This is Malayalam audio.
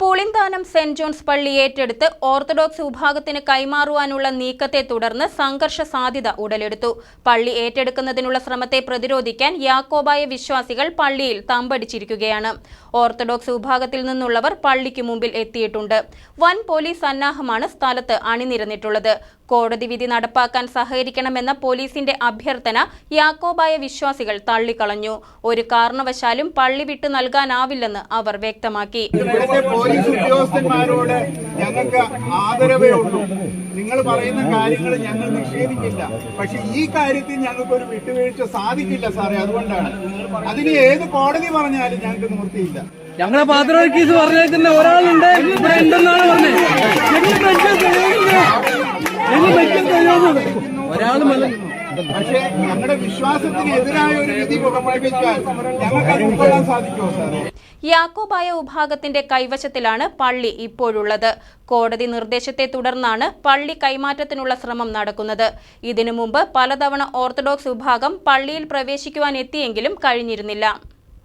പുളിന്താനം സെന്റ് ജോൺസ് പള്ളി ഏറ്റെടുത്ത് ഓർത്തഡോക്സ് വിഭാഗത്തിന് കൈമാറുവാനുള്ള നീക്കത്തെ തുടർന്ന് സംഘർഷ സാധ്യത ഉടലെടുത്തു. പള്ളി ഏറ്റെടുക്കുന്നതിനുള്ള ശ്രമത്തെ പ്രതിരോധിക്കാൻ യാക്കോബായ വിശ്വാസികൾ പള്ളിയിൽ തമ്പടിച്ചിരിക്കുകയാണ്. ഓർത്തഡോക്സ് വിഭാഗത്തിൽ നിന്നുള്ളവർ പള്ളിക്ക് മുമ്പിൽ എത്തിയിട്ടുണ്ട്. വൻ പോലീസ് സന്നാഹമാണ് സ്ഥലത്ത് അണിനിരന്നിട്ടുള്ളത്. കോടതി വിധി നടപ്പാക്കാൻ സഹകരിക്കണമെന്ന പോലീസിന്റെ അഭ്യർത്ഥന യാക്കോബായ വിശ്വാസികൾ തള്ളിക്കളഞ്ഞു. ഒരു കാരണവശാലും പള്ളി വിട്ടു നൽകാനാവില്ലെന്ന് അവർ വ്യക്തമാക്കി. പോലീസ് ഉദ്യോഗസ്ഥന്മാരോട് ഞങ്ങൾക്ക് ആദരവേ ഉള്ളൂ. നിങ്ങൾ പറയുന്ന കാര്യങ്ങൾ ഞങ്ങൾ നിഷേധിക്കില്ല. പക്ഷെ ഈ കാര്യത്തിൽ ഞങ്ങൾക്ക് ഒരു വിട്ടുവീഴ്ച സാധിക്കില്ല സാറേ അതുകൊണ്ടാണ്. അതിന് ഏത് കോടതി പറഞ്ഞാലും ഞങ്ങൾക്ക് നിവൃത്തിയില്ല. ഞങ്ങളെ പാത്രവൽ കേസ് പറഞ്ഞേക്കുന്ന ഒരാളുണ്ട്. ഇവിടെ ഉണ്ടെന്നാണ് പറഞ്ഞത് ഞങ്ങൾ പക്ഷേ ഞങ്ങളുടെ വിശ്വാസത്തിന് എതിരായ ഒരു വിധി പുറപ്പെടുവിക്കാൻ യാക്കോബായ വിഭാഗത്തിന്റെ കൈവശത്തിലാണ് പള്ളി ഇപ്പോഴുള്ളത്. കോടതി നിർദ്ദേശത്തെ തുടർന്നാണ് പള്ളി കൈമാറ്റത്തിനുള്ള ശ്രമം നടക്കുന്നത്. ഇതിനു മുമ്പ് പലതവണ ഓർത്തഡോക്സ് വിഭാഗം പള്ളിയിൽ പ്രവേശിക്കുവാൻ എത്തിയെങ്കിലും കഴിഞ്ഞിരുന്നില്ല.